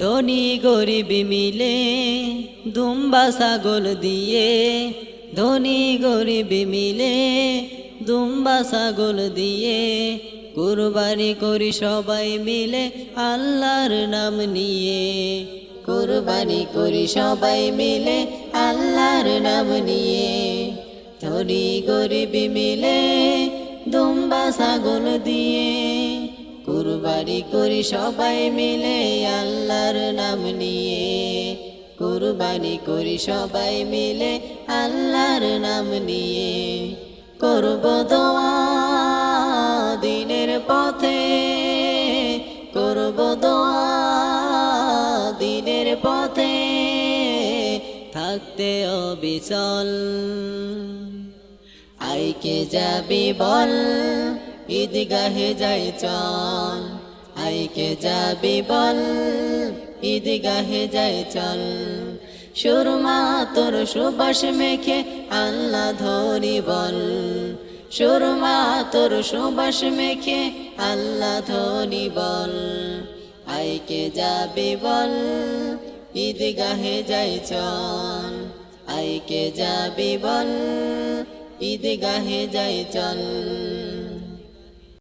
ধনী গরিব মিলে দুম্বা ছাগল দিয়ে, ধনী গরিব মিলে দুম্বা ছাগল দিয়ে কুরবানি করি সবাই মিলে আল্লাহর নাম নিয়ে। কুরবানি করি সবাই মিলে আল্লাহর নাম নিয়ে। ধনী গরিব মিলে দুম্বা ছাগল দিয়ে, কুরবানি করি সবাই মিলে আল্লাহর নাম নিয়ে কুরবানি করি সবাই মিলে, আল্লাহর নাম নিয়ে। করব দোয়া দিনের পথে, করব দোয়া দিনের পথে, থাকতে অবিচল। আইকে যাবি বল, ঈদগাহে যাই চল। আইকে যাবি বল ঈদগাহে যাই চল। সুরমা তোর সুবাস মেখে আল্লাহ ধরি বল। সুরমা তোর সুবাস মেখে আল্লাহ ধরি বল। আইকে যাবি বল, ঈদগাহে যাই চল। আইকে যাবি বল, ঈদগাহে যাই চল।